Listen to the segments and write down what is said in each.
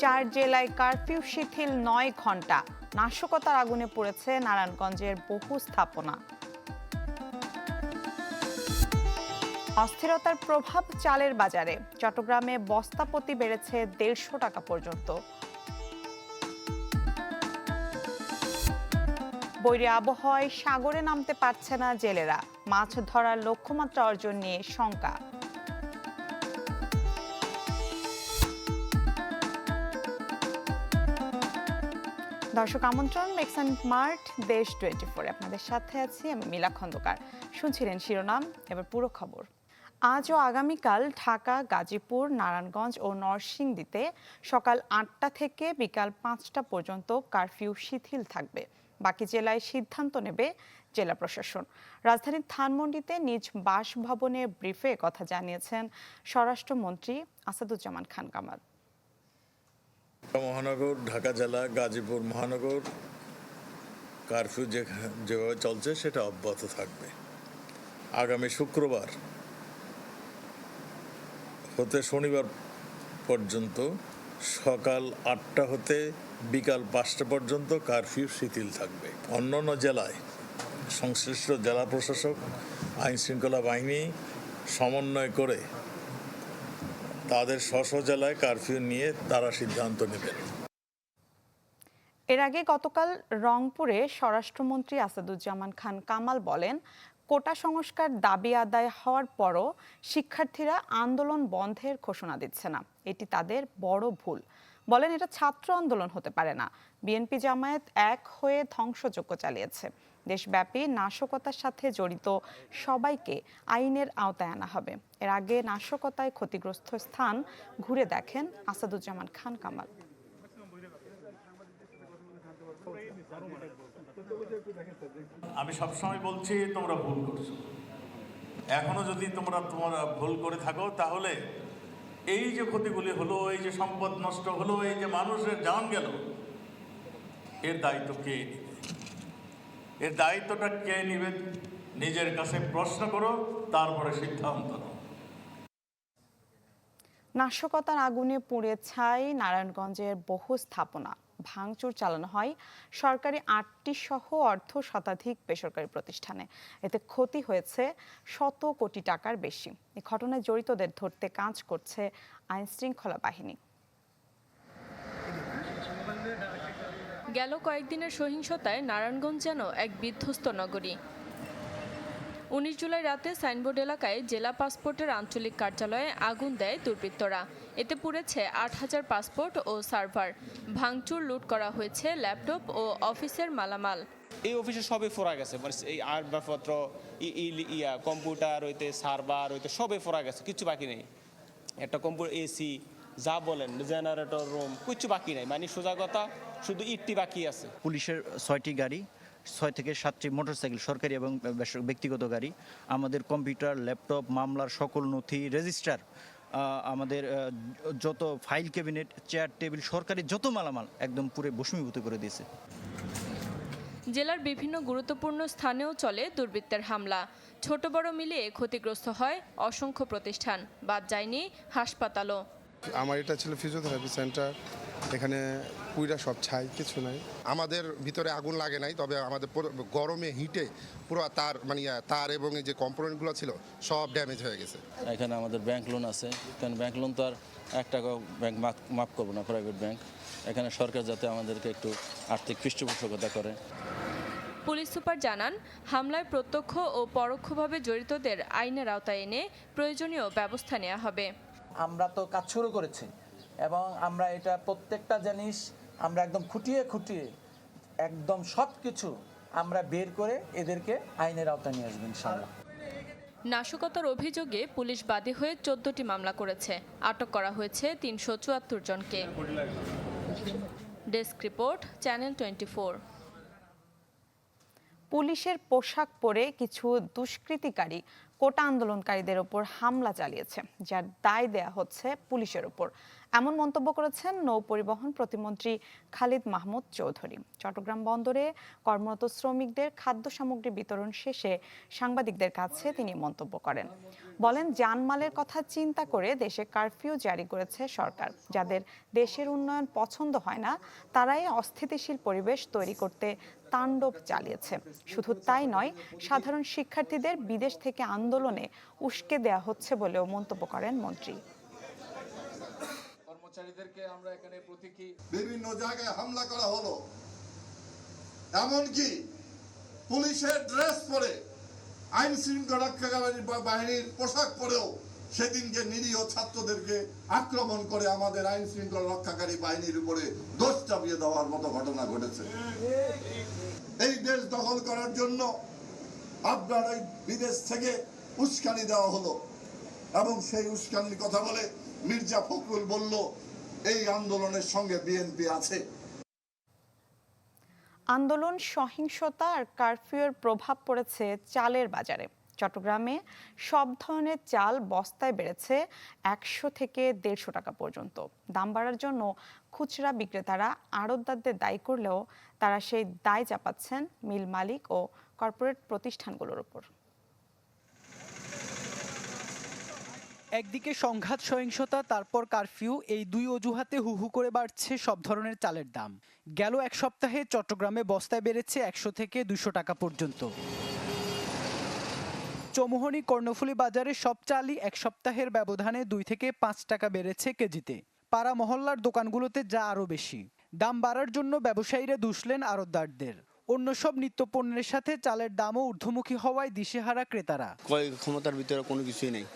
চার জেলায় কারফিউ শিথিল নয় ঘণ্টা নাশকতার আগুনে পড়েছে নারায়ণগঞ্জের বহু স্থাপনা। অস্থিরতার প্রভাব চালের বাজারে। চট্টগ্রামে বস্তাপতি বেড়েছে দেড়শো টাকা পর্যন্ত। বৈরী আবহাওয়ায় সাগরে নামতে পারছে না জেলেরা। মাছ ধরার লক্ষ্যমাত্রা অর্জন নিয়ে শঙ্কা। দর্শক আমন্ত্রণ মেক্সান মার্ট দেশ টোয়েন্টি ফোর আপনাদের সাথে আছি আমি মিলা খন্দকার। শুনছিলেন শিরোনাম, এবার পুরো খবর। আজ ও আগামীকাল ঢাকা, গাজীপুর, নারায়ণগঞ্জ ও নরসিংদীতে সকাল আটটা থেকে বিকাল পাঁচটা পর্যন্ত কারফিউ শিথিল থাকবে। বাকি জেলায় সিদ্ধান্ত নেবে জেলা প্রশাসন। রাজধানীর ধানমন্ডিতে নিজ বাসভবনে ব্রিফে কথা জানিয়েছেন স্বরাষ্ট্রমন্ত্রী আসাদুজ্জামান খান কামাল। মহানগর, ঢাকা জেলা, গাজীপুর মহানগর, কারফিউ যেভাবে চলছে সেটা অব্যাহত থাকবে। আগামী শুক্রবার হতে শনিবার পর্যন্ত সকাল আটটা হতে বিকাল পাঁচটা পর্যন্ত কারফিউ শিথিল থাকবে। অন্যান্য জেলায় সংশ্লিষ্ট জেলা প্রশাসক আইন শৃঙ্খলা বাহিনী সমন্বয় করে তাদের স্ব জেলায় কারফিউ নিয়ে তারা সিদ্ধান্ত নেবেন। এর আগে গতকাল রংপুরে স্বরাষ্ট্রমন্ত্রী আসাদুজ্জামান খান কামাল বলেন, কোটা সংস্কার দাবি আদায় হওয়ার পরও শিক্ষার্থীরা আন্দোলন বন্ধের ঘোষণা দিচ্ছে না। এটি তাদের বড় ভুল। বলেন, এটা ছাত্র আন্দোলন হতে পারে না। বিএনপি জামায়াত এক হয়ে ধ্বংসযজ্ঞ চালিয়েছে। দেশব্যাপী নাশকতার সাথে জড়িত সবাইকে আইনের আওতায় আনা হবে। এর আগে নাশকতায় ক্ষতিগ্রস্ত স্থান ঘুরে দেখেন আসাদুজ্জামান খান কামাল। আমি সবসময় বলছি, তোমরা ভুল করছ। এখনও যদি তোমরা তোমরা ভুল করে থাকো, তাহলে এই যে ক্ষতিগুলি হলো, এই যে সম্পদ নষ্ট হলো, এই যে মানুষের জান গেল, এর দায়িত্ব কে এর দায়িত্বটা কে নিবে? নিজের কাছে প্রশ্ন করো, তারপরে সিদ্ধান্ত নাও। নাশকতার আগুনে পুড়ে ছাই নারায়ণগঞ্জের বহু স্থাপনা। ভাঙচুর চালানো হয় সরকারি আটটি সহ অর্ধ শতাধিক বেসরকারি প্রতিষ্ঠানে। এতে ক্ষতি হয়েছে শত কোটি টাকার বেশি। এই ঘটনায় জড়িতদের ধরতে কাজ করছে আইনশৃঙ্খলা বাহিনী। গেল কয়েকদিনের সহিংসতায় নারায়ণগঞ্জ যেন এক বিধ্বস্ত নগরী। উনিশ জুলাই রাতে সাইনবোর্ড এলাকায় জেলা পাসপোর্টের আঞ্চলিক কার্যালয়ে আগুন দেয় দুর্বৃত্তরা। এতে পুড়েছে আট হাজার পাসপোর্ট ও সার্ভার। ভাঙচুর, লুট করা হয়েছে ল্যাপটপ ও অফিসের মালামাল। এই অফিসে সবই ফোরা গেছে মানে এই আসবাবপত্র ইয়া, কম্পিউটার হইতে সার্ভার হইতে সবই ফোরা গেছে কিছু বাকি নেই। একটা কম্পিউটার এসি, যা বলেন, জেনারেটর রুম কিছু বাকি নেই। মানে সোজা কথা শুধু ইটটি বাকি আছে। পুলিশের ছয়টি গাড়ি ছয় থেকে সাতটি মোটরসাইকেল সরকারি এবং ব্যক্তিগত গাড়ি আমাদের কম্পিউটার ল্যাপটপ মামলার সকল নথি রেজিস্টার আমাদের যত ফাইল ক্যাবিনেট চেয়ার টেবিল সরকারি যত মালামাল একদম পুরো ভস্মীভূত করে দিয়েছে। জেলার বিভিন্ন গুরুত্বপূর্ণ স্থানেও চলে দুর্বৃত্তের হামলা। ছোট বড় মিলিয়ে ক্ষতিগ্রস্ত হয় অসংখ্য প্রতিষ্ঠান। বাদ যায়নি হাসপাতালও। আমার এটা ছিল ফিজিওথেরাপি সেন্টার এখানে পুইরা সব ছাই কিছু নাই। আমাদের ভিতরে আগুন লাগে নাই তবে আমাদের পুরো গরমে হিটে পুরো তার মানে তার এবং এই যে কম্পোনেন্টগুলো ছিল সব ড্যামেজ হয়ে গেছে। এখানে আমাদের ব্যাংক লোন আছে। কারণ ব্যাংক লোন তো আর এক টাকা ব্যাংক মাফ করব না প্রাইভেট ব্যাংক এখানে সরকার যাতে আমাদেরকে একটু আর্থিক পৃষ্ঠপোষকতা করে। পুলিশ সুপার জানান হামলায় প্রত্যক্ষ ও পরোক্ষভাবে জড়িতদের আইনের আওতায় এনে প্রয়োজনীয় ব্যবস্থা নেওয়া হবে। আমরা তো কাজ শুরু করেছি। এবং আমরা এটা প্রত্যেকটা জিনিস আমরা একদম খুঁটিয়ে খুঁটিয়ে একদম সব কিছু আমরা বের করে এদেরকে আইনের আওতায় নিয়ে আসব ইনশাল্লাহ নাশকতার অভিযোগে পুলিশ বাদী হয়ে চোদ্দটি মামলা করেছে। আটক করা হয়েছে তিনশো চুয়াত্তর জনকে। ডেস্ক রিপোর্ট চ্যানেল টোয়েন্টি পুলিশের পোশাক পরে কিছু দুষ্কৃতিকারী কোটা আন্দোলনকারীদের ওপর হামলা চালিয়েছে যার দায় দেয়া হচ্ছে পুলিশের ওপর। এমন মন্তব্য করেছেন নৌ পরিবহন প্রতিমন্ত্রী খালিদ মাহমুদ চৌধুরী। চট্টগ্রাম বন্দরে কর্মরত শ্রমিকদের খাদ্য সামগ্রী বিতরণ শেষে সাংবাদিকদের কাছে তিনি মন্তব্য করেন। বলেন জানমালের কথা চিন্তা করে দেশে কারফিউ জারি করেছে সরকার। যাদের দেশের উন্নয়ন পছন্দ হয় না, তারাই অস্থিতিশীল পরিবেশ তৈরি করতে তাণ্ডব চালিয়েছে। শুধু তাই নয়, সাধারণ শিক্ষার্থীদের বিদেশ থেকে আন্দোলনে উস্কে দেয়া হচ্ছে বলেও মন্তব্য করেন মন্ত্রী। কর্মচারীদেরকে আমরা এখানে প্রতীকী বিভিন্ন জায়গায় হামলা করা হলো। এমনকি পুলিশের ড্রেস পরে, আইন শৃঙ্খলা রক্ষাকারী বাহিনীর পোশাক পরেও সেদিনকে নিরীহ ছাত্রদেরকে আক্রমণ করে আমাদের আইন শৃঙ্খলা রক্ষাকারী বাহিনীর উপরে দোষ চাপিয়ে দেওয়ার মতো ঘটনা ঘটেছে। এই দেশ দখল করার জন্য আপনার বিদেশ থেকে উস্কানি দেওয়া হলো। এবং সেই উস্কানির কথা বলে মির্জা ফখরুল বলল, এই আন্দোলনের সঙ্গে বিএনপি আছে। আন্দোলন সহিংসতা আর কারফিউয়ের প্রভাব পড়েছে চালের বাজারে। চট্টগ্রামে সব ধরনের চাল বস্তায় বেড়েছে একশো থেকে দেড়শো টাকা পর্যন্ত। দাম বাড়ার জন্য খুচরা বিক্রেতারা আড়তদারদের দায়ী করলেও তারা সেই দায় চাপাচ্ছেন মিল মালিক ও কর্পোরেট প্রতিষ্ঠানগুলোর উপর। একদিকে সংঘাত, সহিংসতা, তারপর কারফিউ, এই দুই অজুহাতে হু হু করে বাড়ছে সব ধরনের চালের দাম। গেল এক সপ্তাহে চট্টগ্রামে বস্তায় বেড়েছে একশো থেকে দুশো টাকা পর্যন্ত। চৌমুহনী কর্ণফুলী বাজারে সব চালই এক সপ্তাহের ব্যবধানে দুই থেকে পাঁচ টাকা বেড়েছে কেজিতে। পাড়া মহল্লার দোকানগুলোতে যা আরও বেশি। দাম বাড়ার জন্য ব্যবসায়ীরা দুষলেন আড়তদারদের অন্য সব নিত্যপণ্যের সাথে চালের দামও ঊর্ধ্বমুখী হওয়ায় দিশেহারা ক্রেতারা। ক্ষমতার ভিতরে কোনো কিছুই নেই।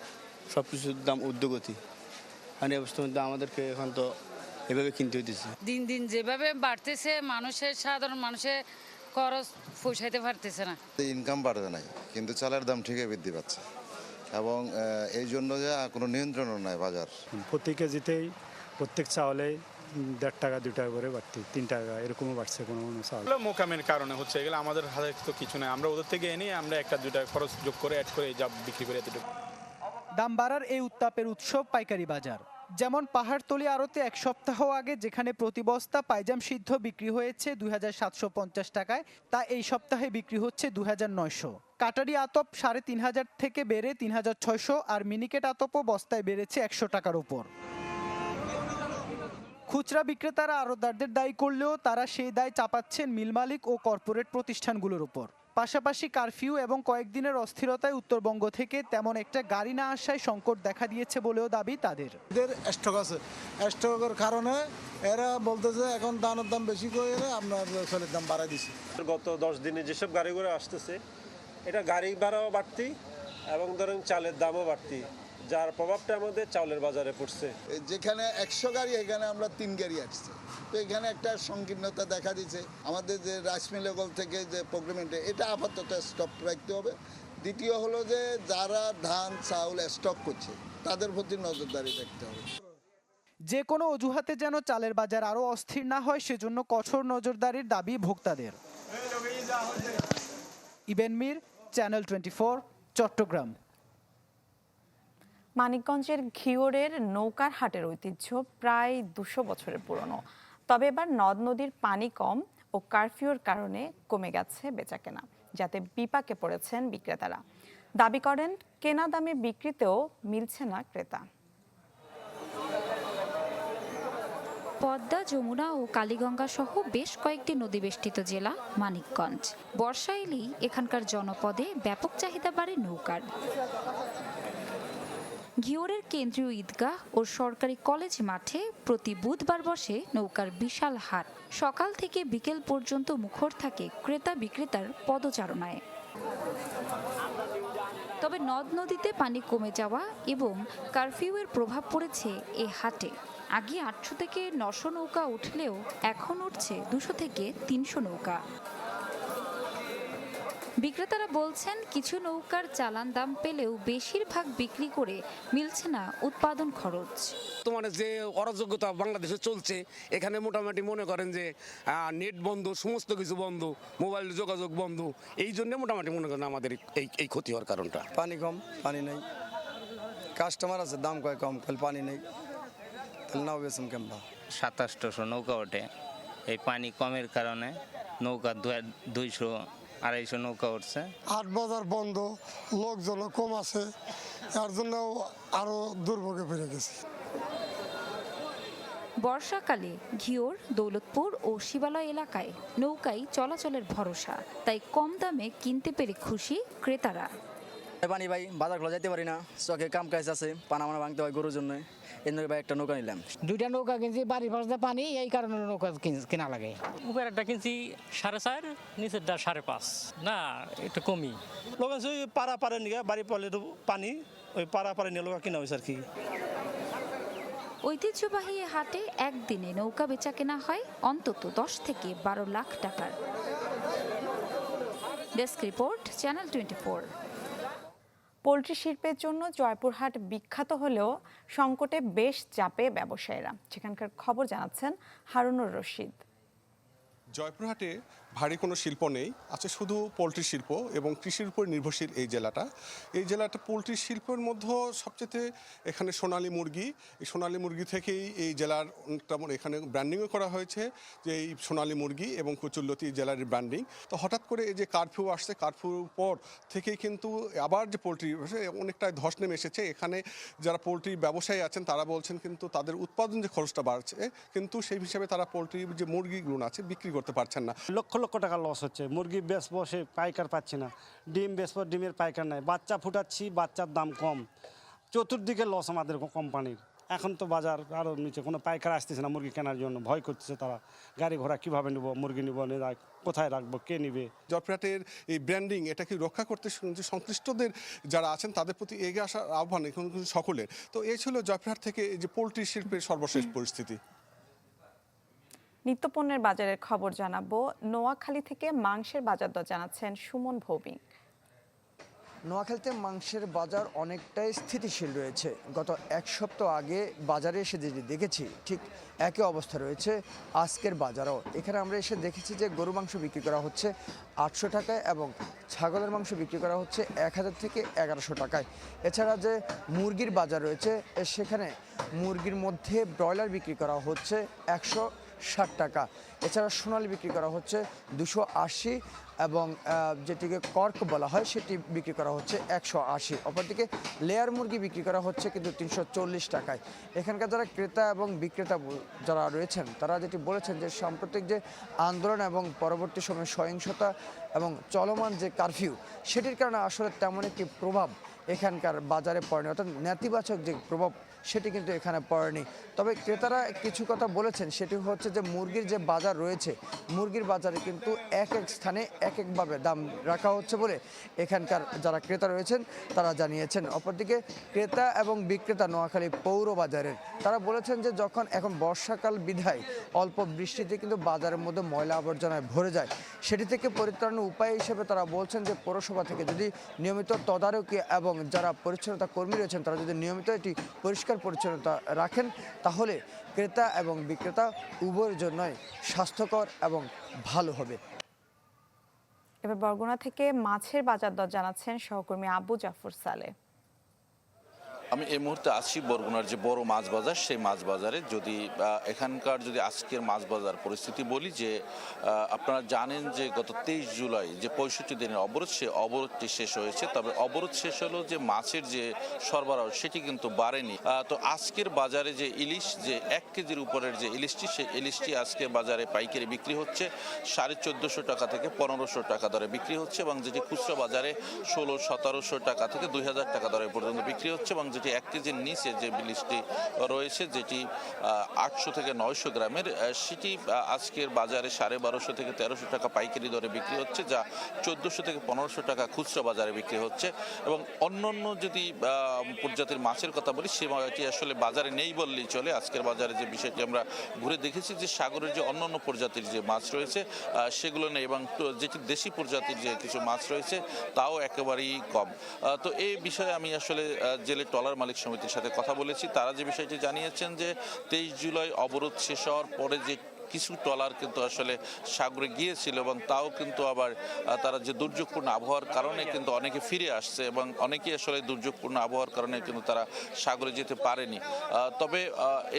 সব কিছুর দাম ঊর্ধ্বগতি। আর এই অবস্থা মধ্যে আমাদেরকে এখন তো এভাবে কিনতে হইতেছে। দিন দিন যেভাবে বাড়তেছে মানুষের সাধারণ মানুষের খরচ পোষাইতে পারতেছে না। ইনকাম বাড়বে নাই কিন্তু চালের দাম ঠিকই বৃদ্ধি পাচ্ছে। এবং এই জন্য যে কোনো নিয়ন্ত্রণও নাই বাজার। প্রতি কেজিতেই প্রত্যেক চাউলে দেড় টাকা দু টাকা করে বাড়তি তিন টাকা এরকমও বাড়ছে কোনো কোনো চাউল। মোকামের কারণে হচ্ছে এগুলো আমাদের হাতে তো কিছু নাই। আমরা ওদের থেকে এনে আমরা একটা দুটা খরচ যোগ করে অ্যাড করে যা বিক্রি করে এতটুকু। দাম বাড়ার এই উত্তাপের উৎসব পাইকারি বাজার। যেমন পাহাড়তলি আড়তে এক সপ্তাহ আগে যেখানে প্রতি বস্তা পাইজাম সিদ্ধ বিক্রি হয়েছে দুই হাজার সাতশো পঞ্চাশ টাকায়, তা এই সপ্তাহে বিক্রি হচ্ছে দু হাজার নয়শো। কাটারি আতপ সাড়ে তিন হাজার থেকে বেড়ে তিন হাজার ছয়শো আর মিনিকেট আতপও বস্তায় বেড়েছে একশো টাকার উপর। খুচরা বিক্রেতারা আড়তদারদের দায়ী করলেও তারা সেই দায় চাপাচ্ছেন মিল মালিক ও কর্পোরেট প্রতিষ্ঠানগুলোর উপর। পাশাপাশি কারফিউ এবং কয়েকদিনের অস্থিরতায় উত্তরবঙ্গ থেকে তেমন একটা গাড়ি না আসায় সংকট দেখা দিয়েছে বলেও দাবি তাদের। এদের স্টক আছে। স্টকের কারণে এরা বলতেছে এখন দানের দাম বেশি করে আপনার চালের দাম বাড়াই দিছে। গত দশ দিনে যেসব গাড়িগুলো আসতেছে এটা গাড়ি ভাড়াও বাড়তি এবং ধরেন চালের দামও বাড়তি। যার প্রভাবটা আমাদের চাউলের বাজারে পড়ছে। যেখানে একশো গাড়ি এখানে আমরা তিন গাড়ি আসছে। তো এখানে একটা সংকীর্ণতা দেখা দিচ্ছে আমাদের যে রাইস মিল লেভেল থেকে যে প্রোগ্রামেন্টে এটা আপাতত স্টপ রাখতে হবে। দ্বিতীয় হলো যে যারা ধান চাউল স্টক করছে তাদের প্রতি নজরদারি রাখতে হবে। যে কোনো অজুহাতে যেন চালের বাজার আরও অস্থির না হয় সেজন্য কঠোর নজরদারির দাবি ভোক্তাদের। Eben Mir channel twenty Chattogram. মানিকগঞ্জের ঘিওরের নৌকার হাটের ঐতিহ্য প্রায় দুশো বছরের পুরনো। তবে এবার নদ নদীর পানি কম ও কারফিউর কারণে কমে গেছে বেচাকেনা, যাতে বিপাকে পড়েছেন বিক্রেতারা। দাবি করেন, কেনা দামে বিক্রিতেও মিলছে না ক্রেতা। পদ্মা, যমুনা ও কালীগঙ্গা সহ বেশ কয়েকটি নদীবেষ্টিত জেলা মানিকগঞ্জ। বর্ষা এলেই এখানকার জনপদে ব্যাপক চাহিদা বাড়ে নৌকার। ঘিওরের কেন্দ্রীয় ঈদগাহ ও সরকারি কলেজ মাঠে প্রতি বুধবার বসে নৌকার বিশাল হাট। সকাল থেকে বিকেল পর্যন্ত মুখর থাকে ক্রেতা বিক্রেতার পদচারণায়। তবে নদ নদীতে পানি কমে যাওয়া এবং কারফিউয়ের প্রভাব পড়েছে এ হাটে। আগে আটশো থেকে নশো নৌকা উঠলেও এখন উঠছে দুশো থেকে তিনশো নৌকা। বিক্রেতারা বলছেন কিছু নৌকার চালান দাম পেলেও বেশিরভাগ বিক্রি করে মিলছে না উৎপাদন খরচ। তোমার যে অরাজকতা বাংলাদেশে চলছে এখানে মোটামুটি মনে করেন যে নেট বন্ধ সমস্ত কিছু বন্ধ মোবাইল যোগাযোগ বন্ধ এই জন্য মোটামুটি মনে করেন আমাদের এই এই ক্ষতি হওয়ার কারণটা। পানি কম পানি নেই। কাস্টমার আছে দাম কয় কম খালি পানি নেই। নাও বেসম ক্যাম্পা সাতাশশো নৌকা ওঠে। এই পানি কমের কারণে নৌকা দু- দুইশো আড়াইশো নৌকা উঠছে। হাট বাজার বন্ধ লোকজন কম আছে তার জন্য আরও দুর্ভোগে ফিরে গেছে। বর্ষাকালে ঘিওর দৌলতপুর ও শিবালয় এলাকায় নৌকায় চলাচলের ভরসা তাই কম দামে কিনতে পেরে খুশি ক্রেতারা। পানি ভাই বাজারগুলো যাইতে পারি না। চকে কাম কাজ আছে পানা মানা ভাঙতে হয় গরুর জন্য। জন্য ভাই একটা নৌকা নিলাম। দুইটা নৌকা কিনছি বাড়ির পাশে পানি এই কারণে নৌকা কিন- লাগে। একটা কিনছি সাড়ে চার নিচেরটা সাড়ে পাঁচ। না একটু কমই। লোক ওই পাড়া পাড়ে নিয়ে বাড়ি পড়লে তো পানি ওই পাড়া পাড়ে নিয়ে লোক কিনা হয়েছে আর কি। ঐতিহ্যবাহী হাটে একদিনে নৌকা বেচা কেনা হয় অন্তত দশ থেকে বারো লাখ টাকার। Desk report channel twenty poultry শিল্পের জন্য জয়পুরহাট বিখ্যাত হলেও সংকটে বেশ চাপে ব্যবসায়ীরা। সেখানকার খবর জানাচ্ছেন হারুনুর রশিদ। জয়পুরহাটে ভারী কোনো শিল্প নেই। আছে শুধু পোলট্রি শিল্প এবং কৃষির উপর নির্ভরশীল এই জেলাটা। এই জেলাটা পোলট্রি শিল্পের মধ্যে সবচেয়ে এখানে সোনালী মুরগি। এই সোনালী মুরগি থেকেই এই জেলার তেমন এখানে ব্র্যান্ডিংও করা হয়েছে যে এই সোনালী মুরগি এবং কচুল্লতি জেলার ব্র্যান্ডিং তো হঠাৎ করে এই যে কারফিউ আসছে কারফিউর পর থেকেই কিন্তু আবার যে পোলট্রি অনেকটাই ধস নেমে এসেছে। এখানে যারা পোলট্রি ব্যবসায়ী আছেন, তারা বলছেন কিন্তু তাদের উৎপাদন যে খরচটা বাড়ছে, কিন্তু সেই হিসাবে তারা পোলট্রির যে মুরগিগুলো আছে, বিক্রি করতে পারছেন না। লক্ষ লক্ষ টাকা লস হচ্ছে। মুরগি বেচবো সে পাইকার পাচ্ছি না। ডিম বেচবো ডিমের পাইকার নাই। বাচ্চা ফুটাচ্ছি বাচ্চার দাম কম। চতুর্দিকে লস আমাদের কোম্পানির। এখন তো বাজার আরও নিচে কোনো পাইকার আসতেছে না মুরগি কেনার জন্য। ভয় করতেছে তারা। গাড়ি ঘোড়া কীভাবে নেব মুরগি নেব কোথায় রাখব কে নিবে? জয়পুরহাটের এই ব্র্যান্ডিং এটা কি রক্ষা করতে যে সংশ্লিষ্টদের যারা আছেন তাদের প্রতি এগিয়ে আসার আহ্বান এখন কিন্তু সকলের। তো এই ছিল জয়পুরহাট থেকে এই যে পোলট্রি শিল্পের সর্বশেষ পরিস্থিতি। নিত্যপণ্যের বাজারের খবর জানাব। নোয়াখালী থেকে মাংসের বাজার দর জানাচ্ছেন সুমন ভৌমিক। নোয়াখালীতে মাংসের বাজার অনেকটাই স্থিতিশীল রয়েছে। গত এক সপ্তাহ আগে বাজারে এসে যেটি দেখেছি, ঠিক একই অবস্থা রয়েছে আজকের বাজারও। এখানে আমরা এসে দেখেছি যে গরু মাংস বিক্রি করা হচ্ছে আটশো টাকায় এবং ছাগলের মাংস বিক্রি করা হচ্ছে এক হাজার থেকে এগারোশো টাকায়। এছাড়া যে মুরগির বাজার রয়েছে সেখানে মুরগির মধ্যে ব্রয়লার বিক্রি করা হচ্ছে একশো ষাট টাকা। এছাড়া সোনালি বিক্রি করা হচ্ছে দুশো আশি এবং যেটিকে কর্ক বলা হয় সেটি বিক্রি করা হচ্ছে একশো আশি। অপরদিকে লেয়ার মুরগি বিক্রি করা হচ্ছে কিন্তু তিনশো চল্লিশ টাকায়। এখানকার যারা ক্রেতা এবং বিক্রেতা যারা রয়েছেন, তারা যেটি বলেছেন যে সাম্প্রতিক যে আন্দোলন এবং পরবর্তী সময়ে সহিংসতা এবং চলমান যে কারফিউ সেটির কারণে আসলে তেমন একটি প্রভাব এখানকার বাজারে পড়েনি অর্থাৎ নেতিবাচক যে প্রভাব সেটি কিন্তু এখানে পড়েনি। তবে ক্রেতারা কিছু কথা বলেছেন, সেটি হচ্ছে যে মুরগির যে বাজার রয়েছে, মুরগির বাজারে কিন্তু এক এক স্থানে এক একভাবে দাম রাখা হচ্ছে বলে এখানকার যারা ক্রেতা রয়েছেন, তারা জানিয়েছেন। অপরদিকে ক্রেতা এবং বিক্রেতা নোয়াখালী পৌর বাজারের, তারা বলেছেন যে যখন এখন বর্ষাকাল বিধায় অল্প বৃষ্টিতে কিন্তু বাজারের মধ্যে ময়লা আবর্জনায় ভরে যায়, সেটি থেকে পরিত্রাণের উপায় হিসেবে তারা বলছেন যে পৌরসভা থেকে যদি নিয়মিত তদারকি এবং যারা পরিচ্ছন্নতা কর্মী রয়েছেন, তারা যদি নিয়মিত এটি পরিষ্কার পরিচ্ছন্নতা রাখেন, তাহলে ক্রেতা এবং বিক্রেতা উভয়ের জন্যই স্বাস্থ্যকর এবং ভালো হবে। এবার বরগুনা থেকে মাছের বাজার দর জানাচ্ছেন সহকর্মী আবু জাফর সালে। আমি এই মুহূর্তে আছি বরগুনার যে বড় মাছ বাজার, সেই মাছ বাজারে। যদি এখানকার যদি আজকের মাছ বাজার পরিস্থিতি বলি যে আপনারা জানেন যে গত তেইশ জুলাই যে পঁয়ষট্টি দিনের অবরোধ, সে অবরোধটি শেষ হয়েছে। তবে অবরোধ শেষ হলো যে মাছের যে সরবরাহ, সেটি কিন্তু বাড়েনি। তো আজকের বাজারে যে ইলিশ, যে এক কেজির উপরের যে ইলিশটি, সেই ইলিশটি আজকে বাজারে পাইকারি বিক্রি হচ্ছে। সাড়ে চোদ্দোশো টাকা থেকে পনেরোশো টাকা দরে বিক্রি হচ্ছে এবং যেটি খুচরা বাজারে ষোলো, সতেরোশো টাকা থেকে দুই হাজার টাকা দরে পর্যন্ত বিক্রি হচ্ছে এবং যেটি এক কেজির নিচে যে ইলিশটি রয়েছে, যেটি আটশো থেকে নয়শো গ্রামের সেটি আজকের বাজারে সাড়ে বারোশো থেকে তেরোশো টাকা পাইকারি দরে বিক্রি হচ্ছে, যা চোদ্দোশো থেকে পনেরোশো টাকা খুচরা বাজারে বিক্রি হচ্ছে। এবং অন্যান্য যদি প্রজাতির মাছের কথা বলি সেটি আসলে বাজারে নেই বললেই চলে। আজকের বাজারে যে বিষয়টি আমরা ঘুরে দেখেছি, যে সাগরের যে অন্যান্য প্রজাতির যে মাছ রয়েছে সেগুলো নেই এবং যেটি দেশি প্রজাতির যে কিছু মাছ রয়েছে, তাও একেবারেই কম। তো এই বিষয়ে আমি আসলে জেলে জেলে টলার মালিক সমিতির সাথে কথা বলেছি। তারা যে বিষয়টি জানিয়েছেন যে তেইশ জুলাই অবরোধ শেষ হওয়ার পরে যে কিছু ট্রলার কিন্তু আসলে সাগরে গিয়েছিল এবং তাও কিন্তু আবার তারা যে দুর্যোগপূর্ণ আবহাওয়ার কারণে কিন্তু অনেকে ফিরে আসছে এবং অনেকেই আসলে দুর্যোগপূর্ণ আবহাওয়ার কারণে কিন্তু তারা সাগরে যেতে পারেনি। তবে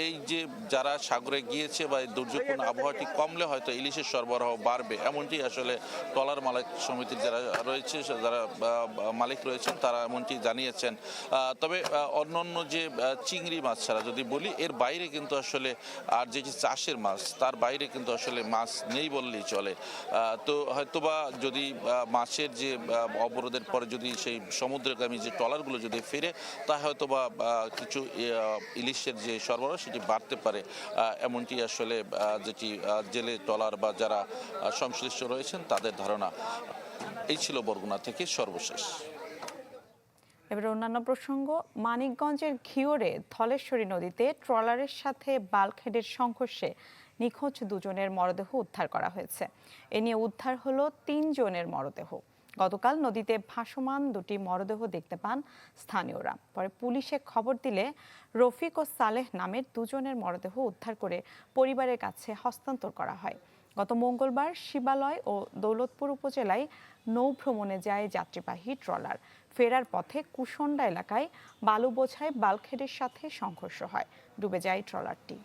এই যে যারা সাগরে গিয়েছে বা এই দুর্যোগপূর্ণ আবহাওয়াটি কমলে হয়তো ইলিশের সরবরাহ বাড়বে, এমনটি আসলে ট্রলার মালিক সমিতির যারা রয়েছে, যারা মালিক রয়েছেন তারা এমনটি জানিয়েছেন। তবে অন্য অন্য যে চিংড়ি মাছ ছাড়া যদি বলি, এর বাইরে কিন্তু আসলে আর যে চাষের মাছ, তার বাইরে কিন্তু আসলে মাছ নেই বললেই চলে। তো হয়তোবা যদি মাছের যে অবরোধের পরে যদি সেই সমুদ্রগামী যে ট্রলারগুলো যদি ফিরে, তা হয়তোবা কিছু ইলিশের যে সরবরাহ সেটি বাড়তে পারে। এমনটি আসলে যেটি জেলে ট্রলার বা যারা সংশ্লিষ্ট রয়েছেন তাদের ধারণা। এই ছিল বরগুনা থেকে সর্বশেষ। এবার অন্যান্য প্রসঙ্গ, মানিকগঞ্জের ঘিওরে ধলেশ্বরী নদীতে ট্রলারের সাথে বাল্কহেডের সংঘর্ষে নিখোঁজ দুজনের মরদেহ উদ্ধার করা হয়েছে। এ নিয়ে উদ্ধার হলো তিনজনের মরদেহ। গতকাল নদীতে ভাসমান দুটি মরদেহ দেখতে পান স্থানীয়রা। পরে পুলিশে খবর দিলে রফিক ও সালেহ নামের দুজনের মরদেহ উদ্ধার করে পরিবারের কাছে হস্তান্তর করা হয়। গত মঙ্গলবার শিবালয় ও দৌলতপুর উপজেলায় নৌ ভ্রমণে যায় যাত্রীবাহী ট্রলার। ফেরার পথে কুশন্ডা এলাকায় বালু বোঝায় বাল্কহেডের সাথে সংঘর্ষ হয়। ডুবে যায় ট্রলারটি।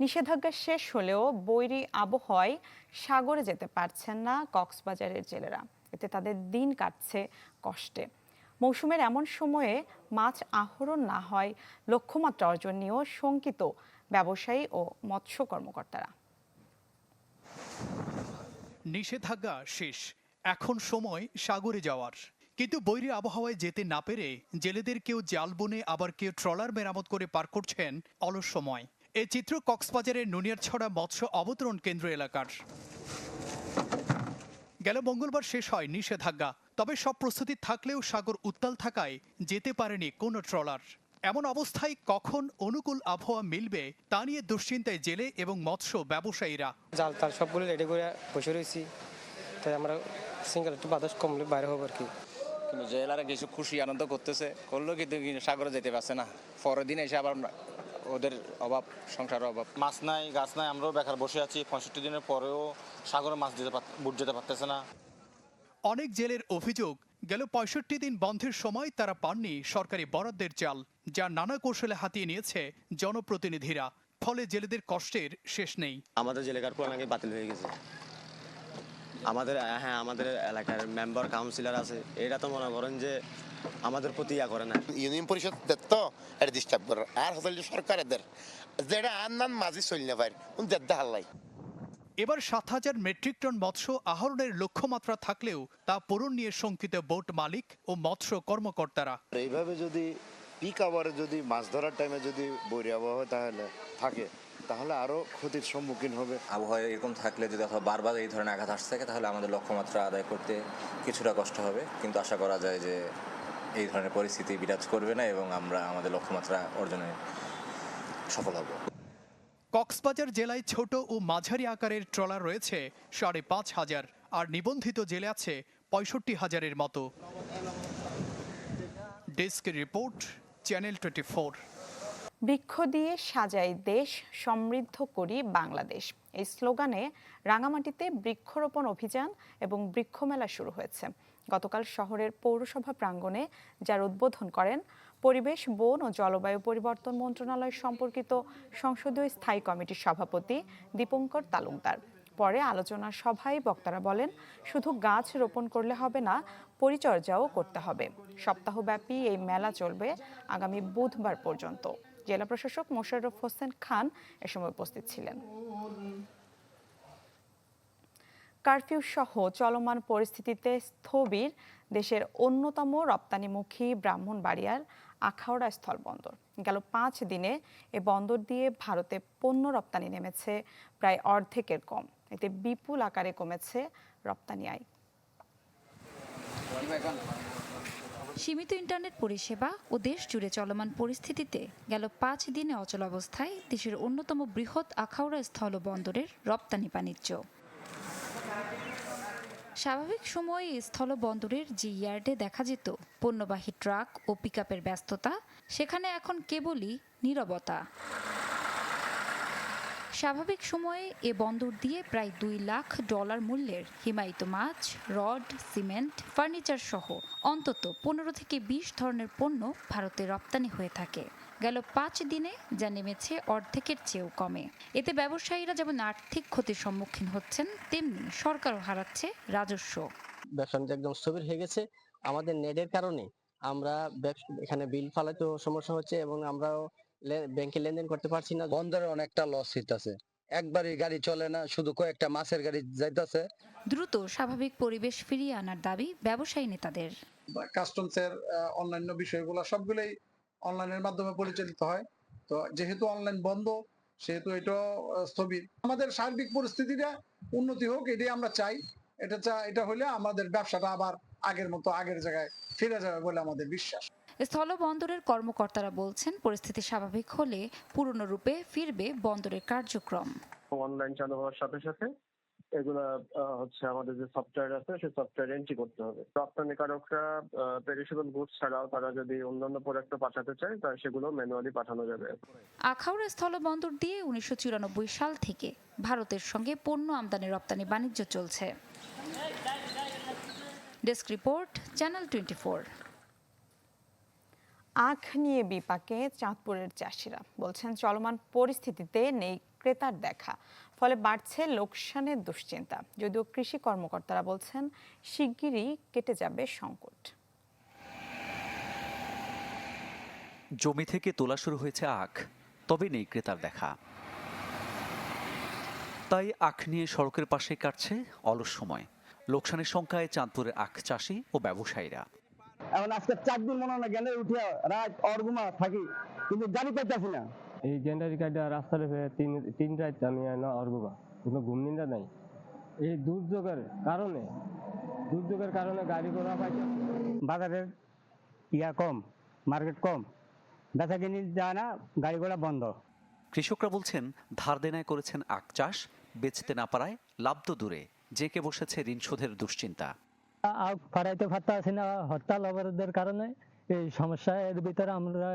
নিষেধাজ্ঞা শেষ হলেও বৈরী আবহাওয়ায় সাগরে যেতে পারছেন না কক্সবাজারের জেলেরা। এতে তাদের দিন কাটছে কষ্টে। মৌসুমের এমন সময়ে মাছ আহরণ না হয়, লক্ষ্যমাত্রা অর্জন নিয়েও শঙ্কিত ব্যবসায়ী ও মৎস্য কর্মকর্তারা। নিষেধাজ্ঞা শেষ। এখন সময় সাগরে যাওয়ার। কিন্তু বৈরী আবহাওয়ায় যেতে না পেরে জেলেদের কেউ জাল বনে আবার কেউ ট্রলার মেরামত করে পার করছেন অলস সময়। এ চিত্র কক্সবাজারের নুনিয়ারছড়া মৎস্য অবতরণ কেন্দ্র এলাকার। গেল মঙ্গলবার শেষ হয় নিষেধাজ্ঞা তবে সব প্রস্তুতি থাকলেও সাগর উত্তাল থাকায় যেতে পারেনি কোনো ট্রলার। এমন অবস্থায় কখন অনুকূল আবহাওয়া মিলবে তা নিয়ে দুশ্চিন্তায় জেলে এবং মৎস্য ব্যবসায়ীরা। জাল তাল সবগুলো রেডি করে বসে রয়েছি। তাই আমরা সিঙ্গেল একটু বাতাস কমলে বাইরে হব আর কি। কিন্তু জেলারা কিছু খুশি আনন্দ করতেছে। করলেও কিন্তু কিন্তু সাগরে যেতে পারছে না। পরের দিন এসে আবার ওদের অভাব সংসারের অভাব। মাছ নাই গাছ নাই আমরাও বেকার বসে আছি। পঁয়ষট্টি দিনের পরেও সাগরে মাছ দিতে পার- বুট যেতে পারতেছে না। অনেক জেলের অভিযোগ গেল পঁয়ষট্টি দিন বন্ধের সময় তারা পাননি সরকারি বরাদ্দের চাল যা নানা কৌশলে হাতিয়ে নিয়েছে জনপ্রতিনিধিরা। ফলে জেলেদের কষ্টের শেষ নেই। আমাদের জেলেকার প্ল্যান আগে বাতিল হয়ে গেছে। আমাদের হ্যাঁ আমাদের এলাকার মেম্বার কাউন্সিলর আছে। এটা তো মনে করেন যে আমাদের প্রতি ইয়া করে না। ইউনিয়ন পরিষদ তো এটা ডিস্টার্ব করে। আর হচ্ছে সরকারের যেটা আর নান মাঝি চলি না পারে উন দেদ্দা হাল্লাই এবার সাত হাজার মেট্রিক টন মৎস্য আহরণের লক্ষ্যমাত্রা থাকলেও তা পূরণ নিয়ে শঙ্কিত বোট মালিক ও মৎস্য কর্মকর্তারা। এইভাবে যদি পিক আওয়ারে যদি মাছ ধরার টাইমে যদি বৈরী আবহাওয়া তাহলে থাকে তাহলে আরও ক্ষতির সম্মুখীন হবে। আবহাওয়া এরকম থাকলে যদি অথবা বারবার এই ধরনের আঘাত আসতে থাকে তাহলে আমাদের লক্ষ্যমাত্রা আদায় করতে কিছুটা কষ্ট হবে। কিন্তু আশা করা যায় যে এই ধরনের পরিস্থিতি বিরাজ করবে না এবং আমরা আমাদের লক্ষ্যমাত্রা অর্জনে সফল হব। কক্সবাজার জেলায় ছোট ও মাঝারি আকারের ট্রলার রয়েছে সাড়ে পাঁচ হাজার আর নিবন্ধিত জেলে আছে পঁয়ষট্টি হাজারের মতো। Desk report channel twenty four. বৃক্ষ দিয়ে সাজাই দেশ সমৃদ্ধ করি বাংলাদেশ। এই স্লোগানে রাঙামাটিতে বৃক্ষরোপণ অভিযান এবং বৃক্ষমেলা শুরু হয়েছে। গতকাল শহরের পৌরসভা প্রাঙ্গণে, যার উদ্বোধন করেন পরিবেশ, বন ও জলবায়ু পরিবর্তন মন্ত্রণালয় সম্পর্কিত সংসদীয় স্থায়ী কমিটির সভাপতি দীপঙ্কর তালুকদার। পরে আলোচনা সভায় বক্তারা বলেন, শুধু গাছ রোপণ করলে হবে না, পরিচর্যাও করতে হবে। সপ্তাহব্যাপী এই মেলা চলবে আগামী বুধবার পর্যন্ত। জেলা প্রশাসক মোশাররফ হোসেন খান এ সময় উপস্থিত ছিলেন। কারফিউ সহ চলমান পরিস্থিতিতে স্থবির দেশের অন্যতম রপ্তানিমুখী ব্রাহ্মণবাড়িয়ার আখাউড়া স্থলবন্দর। গেল পাঁচ দিনে এ বন্দর দিয়ে ভারতে পণ্য রপ্তানি নেমেছে প্রায় অর্ধেকের কম। এতে বিপুল আকারে কমেছে রপ্তানি আয়। সীমিত ইন্টারনেট পরিষেবা ও দেশ জুড়ে চলমান পরিস্থিতিতে গেল পাঁচ দিনে অচল অবস্থায় দেশের অন্যতম বৃহৎ আখাউড়া স্থল বন্দরের রপ্তানি বাণিজ্য। স্বাভাবিক সময়ে স্থলবন্দরের যে ইয়ার্ডে দেখা যেত পণ্যবাহী ট্রাক ও পিকআপের ব্যস্ততা, সেখানে এখন কেবলই নীরবতা। স্বাভাবিক সময়ে এ বন্দর দিয়ে প্রায় দুই লাখ ডলার মূল্যের হিমায়িত মাছ, রড, সিমেন্ট, ফার্নিচার সহ অন্তত পনেরো থেকে বিশ ধরনের পণ্য ভারতে রপ্তানি হয়ে থাকে। গেল পাঁচ দিনে যা নেমেছে অর্ধেকের চেয়েও কমে। এতে ব্যবসায়ীরা যেমন আর্থিক ক্ষতির সম্মুখীন হচ্ছেন তেমনি সরকারও হারাচ্ছে রাজস্ব। ব্যবসা একদম স্থবির হয়ে গেছে। আমাদের নেটের কারণে আমরা ব্যবস- এখানে বিল ফালাতেও সমস্যা হচ্ছে এবং আমরাও ব্যাংকে লেনদেন করতে পারছি না। বন্দরে অনেকটা লস হইতাছে। একবারই গাড়ি চলে না শুধু কয়েকটা মাছের গাড়ি যাইতাছে। দ্রুত স্বাভাবিক পরিবেশ ফিরিয়ে আনার দাবি ব্যবসায়ী নেতাদের। কাস্টমসের অন্যান্য বিষয়গুলো সবগুলোই অনলাইনের মাধ্যমে পরিচালিত হয়। তো যেহেতু অনলাইন বন্ধ সেহেতু এটা স্থবির। আমাদের সার্বিক পরিস্থিতিটা উন্নতি হোক এটাই আমরা চাই। এটা চা এটা হলে আমাদের ব্যবসাটা আবার আগের মতো আগের জায়গায় ফিরে যাবে বলে আমাদের বিশ্বাস। স্থলবন্দরের কর্মকর্তারা বলছেন পরিস্থিতি স্বাভাবিক হলে পুরনো রূপে ফিরবে বন্দরের কার্যক্রম। অনলাইন চালু হওয়ার সাথে সাথে এগুলা হচ্ছে আমাদের যে সফটওয়্যার আছে সেই সফটওয়্যার এন্ট্রি করতে হবে। রপ্তানিকারকরা পেরিশেবল গুডস ছাড়াও তারা যদি অন্যান্য প্রোডাক্টও পাঠাতে চায় তাহলে সেগুলো ম্যানুয়ালি পাঠানো যাবে। আখাউড়া স্থলবন্দর দিয়ে উনিশশো সাল থেকে ভারতের সঙ্গে পণ্য আমদানি রপ্তানি বাণিজ্য চলছে। ডেস্ক রিপোর্ট চ্যানেল টোয়েন্টি আখ নিয়ে বিপাকে চাঁদপুরের চাষিরা বলছেন চলমান পরিস্থিতিতে নেই ক্রেতার দেখা। ফলে বাড়ছে লোকসানের দুশ্চিন্তা। যদিও কৃষি কর্মকর্তারা বলছেন শিগগিরই কেটে যাবে সংকট। জমি থেকে তোলা শুরু হয়েছে আখ তবে নেই ক্রেতার দেখা। তাই আখ নিয়ে সড়কের পাশে কাটছে অলস সময়। লোকসানের সংখ্যায় চাঁদপুরের আখ চাষি ও ব্যবসায়ীরা। এখন আজকে চার দিন মনে হয় গেলে উঠে রাত অর্গুমা থাকি কিন্তু গাড়ি পাইতেছি না। এই গেন্ডারি কাটা রাস্তার তিন তিন রাত আমি না অর্গুবা কোনো ঘুম নিন্দা নাই। এই দুর্যোগের কারণে দুর্যোগের কারণে গাড়ি ঘোড়া পাইতে বাজারের ইয়া কম মার্কেট কম। বেচা কিনি যায় না গাড়ি ঘোড়া বন্ধ। কৃষকরা বলছেন ধার দেনায় করেছেন আখ চাষ বেচতে না পারায় লাভ তো দূরে জেঁকে বসেছে ঋণ শোধের দুশ্চিন্তা। আর ফারাইতে ফাটতে আসি না হরতাল অবরোধের কারণে। এই সমস্যা এর ভিতরে আমরা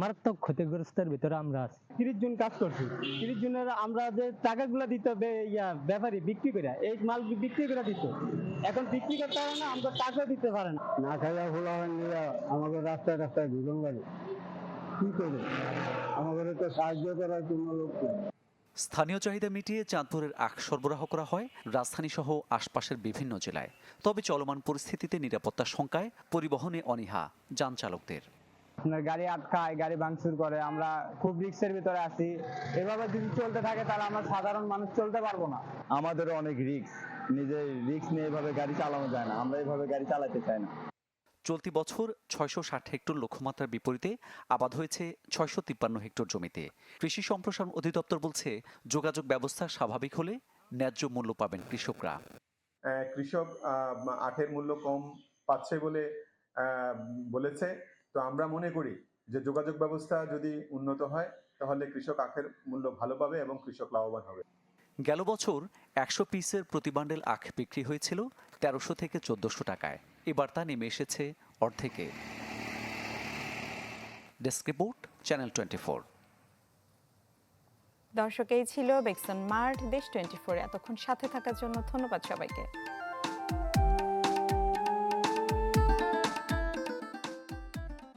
মারাত্মক ক্ষতিগ্রস্তের ভিতরে আমরা আছি। তিরিশ জন কাজ করছি। তিরিশ জনের আমরা যে টাকাগুলো দিতে হবে ইয়া ব্যাপারী বিক্রি করে এই মাল বিক্রি করে দিত। এখন বিক্রি করতে পারে না আমরা টাকা দিতে পারে না। না খাইয়া ভুল আমাদের রাস্তায় রাস্তায় ঘুরন গাড়ি কি করে আমাদের তো সাহায্য করার কোনো লোক নেই। স্থানীয় চাহিদা মিটিয়ে চাঁদপুরের আখ সরবরাহ করা হয় রাজধানী সহ আশপাশের বিভিন্ন জেলায়। তবে চলমান পরিস্থিতিতে নিরাপত্তার শঙ্কায় পরিবহনে অনীহা যান চালকদের। আপনার গাড়ি আটকায় গাড়ি ভাঙচুর করে আমরা খুব রিক্সের ভিতরে আছি। এভাবে যদি চলতে থাকে তাহলে আমরা সাধারণ মানুষ চলতে পারব না। আমাদের অনেক রিক্স নিজের রিক্স নিয়ে এভাবে গাড়ি চালানো যায় না। আমরা এভাবে গাড়ি চালাতে চাই না। চলতি বছর ছয়শো ষাট হেক্টর লক্ষ্যমাত্রার বিপরীতে আবাদ হয়েছে ছয়শো তিপ্পান্ন হেক্টর জমিতে। কৃষি সম্প্রসারণ অধিদপ্তর বলছে যোগাযোগ ব্যবস্থা স্বাভাবিক হলে ন্যায্য মূল্য পাবেন কৃষকরা। কৃষক আখের মূল্য কম পাচ্ছে বলে বলেছে। তো আমরা মনে করি যে যোগাযোগ ব্যবস্থা যদি উন্নত হয় তাহলে কৃষক আখের মূল্য ভালো পাবে এবং কৃষক লাভবান হবে। গেল বছর একশো পিসের প্রতি বান্ডেল আখ বিক্রি হয়েছিল তেরোশো থেকে চোদ্দশো টাকায়। এবার তা নেমে এসেছে অর্ধেকে। Desk report channel twenty four দর্শক, এই ছিল Bexon mart, Desh twenty four এতক্ষণ সাথে থাকার জন্য ধন্যবাদ সবাইকে।